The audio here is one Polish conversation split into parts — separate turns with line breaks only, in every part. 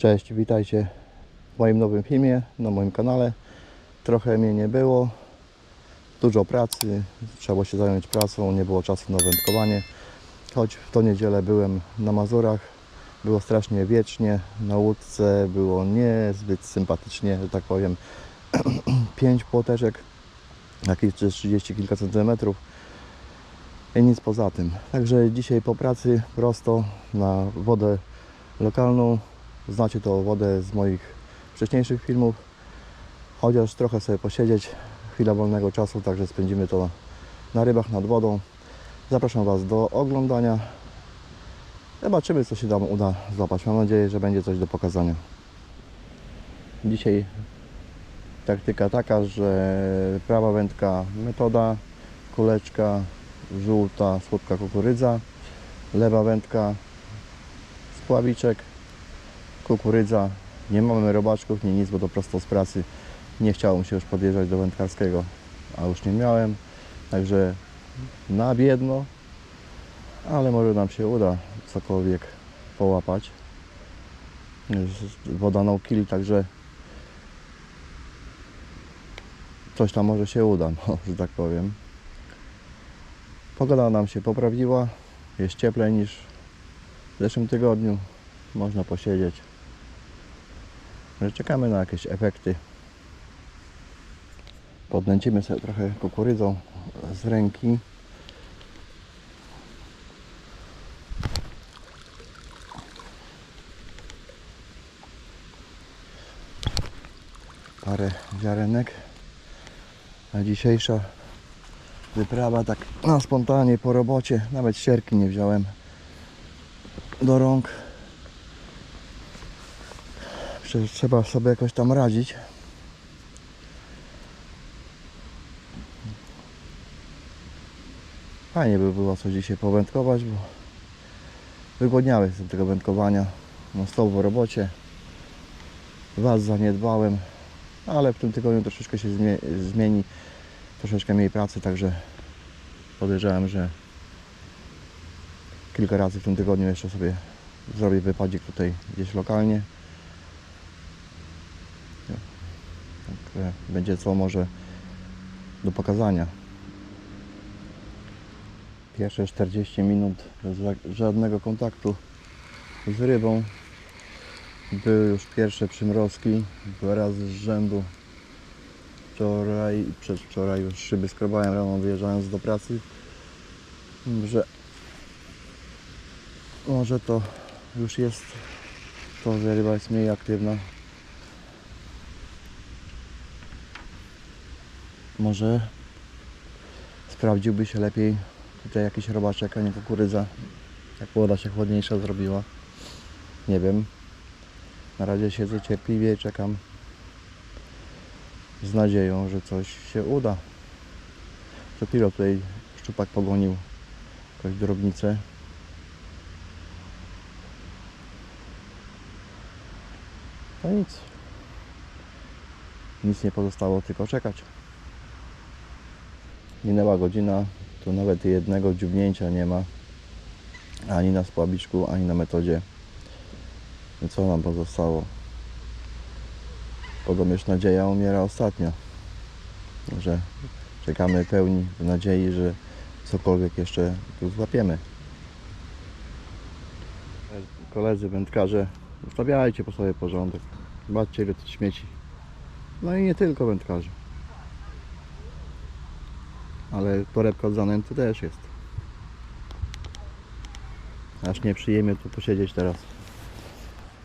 Cześć, witajcie w moim nowym filmie na moim kanale. Trochę mnie nie było, dużo pracy, trzeba się zająć pracą, nie było czasu na wędkowanie. Choć w tą niedzielę byłem na Mazurach, było strasznie wiecznie, na łódce było niezbyt sympatycznie, że tak powiem. Pięć płoteczek, jakieś 30 kilka centymetrów i nic poza tym. Także dzisiaj po pracy prosto na wodę lokalną. Znacie tą wodę z moich wcześniejszych filmów. Chociaż trochę sobie posiedzieć, chwila wolnego czasu, także spędzimy to na rybach nad wodą. Zapraszam Was do oglądania. Zobaczymy, co się tam uda złapać. Mam nadzieję, że będzie coś do pokazania. Dzisiaj taktyka taka, że prawa wędka metoda, kuleczka, żółta, słodka kukurydza, lewa wędka, spławiczek, kukurydza. Nie mamy robaczków, nie nic, bo to prosto z pracy. Nie chciało się już podjeżdżać do wędkarskiego, a już nie miałem. Także na biedno, ale może nam się uda cokolwiek połapać. Woda no kill, także coś tam może się uda, no, że tak powiem. Pogoda nam się poprawiła, jest cieplej niż w zeszłym tygodniu. Można posiedzieć. Czekamy na jakieś efekty. Podnęcimy sobie trochę kukurydzą z ręki. Parę ziarenek. A dzisiejsza wyprawa tak na spontanie po robocie. Nawet sierki nie wziąłem do rąk. Przecież trzeba sobie jakoś tam radzić. Fajnie by było coś dzisiaj powędkować, bo wygłodniały jestem tego wędkowania. No stał w robocie. Was zaniedbałem, ale w tym tygodniu troszeczkę się zmie- zmieni. Troszeczkę mniej pracy, także podejrzewam, że kilka razy w tym tygodniu jeszcze sobie zrobię wypadzik tutaj gdzieś lokalnie. E, będzie co może do pokazania. Pierwsze 40 minut bez ża- żadnego kontaktu z rybą. Były już pierwsze przymrozki, dwa razy z rzędu. Wczoraj i przedwczoraj już szyby skrobałem rano wyjeżdżając do pracy. Że może to już jest to, że ryba jest mniej aktywna. Może sprawdziłby się lepiej tutaj jakiś robaczek, a nie kukurydza. Jak woda się chłodniejsza zrobiła. Nie wiem. Na razie siedzę cierpliwie i czekam z nadzieją, że coś się uda. Przed chwilą tutaj szczupak pogonił jakąś drobnicę. No nic. Nic nie pozostało, tylko czekać. Minęła godzina, to nawet jednego dziubnięcia nie ma. Ani na spłabiczku, ani na metodzie. Co nam pozostało? Podobnież nadzieja umiera ostatnio. Że czekamy pełni w nadziei, że cokolwiek jeszcze tu złapiemy. Koledzy wędkarze, ustawiajcie po sobie porządek. Zobaczcie ile tu śmieci. No i nie tylko wędkarze. Ale torebka od zanęty też jest. Aż nieprzyjemnie tu posiedzieć teraz.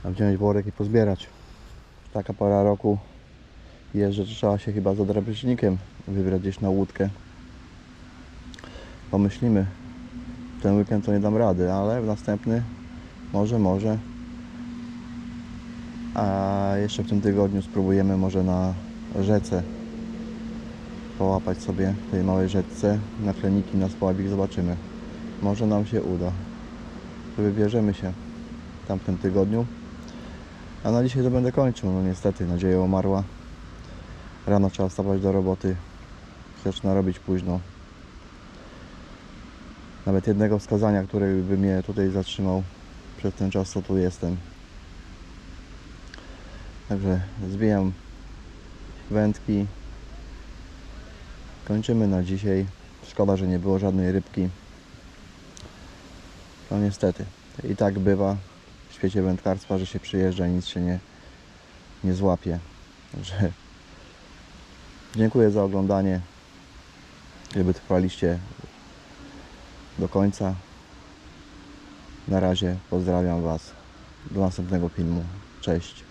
A wziąć worek i pozbierać. Taka pora roku jest, że trzeba się chyba za drapieżnikiem wybrać gdzieś na łódkę. Pomyślimy. Ten weekend to nie dam rady, ale w następny może, może. A jeszcze w tym tygodniu spróbujemy może na rzece połapać sobie w tej małej rzece nakleniki na spławik, zobaczymy. Może nam się uda. Wybierzemy się w tamtym tygodniu. A na dzisiaj to będę kończył. No niestety, nadzieja umarła. Rano trzeba wstawać do roboty. Zaczyna robić późno. Nawet jednego wskazania, który by mnie tutaj zatrzymał przez ten czas, co tu jestem. Także zbijam wędki. Kończymy na dzisiaj. Szkoda, że nie było żadnej rybki. No niestety. I tak bywa w świecie wędkarstwa, że się przyjeżdża i nic się nie, nie złapie. Także dziękuję za oglądanie. Żeby trwaliście do końca. Na razie pozdrawiam Was. Do następnego filmu. Cześć.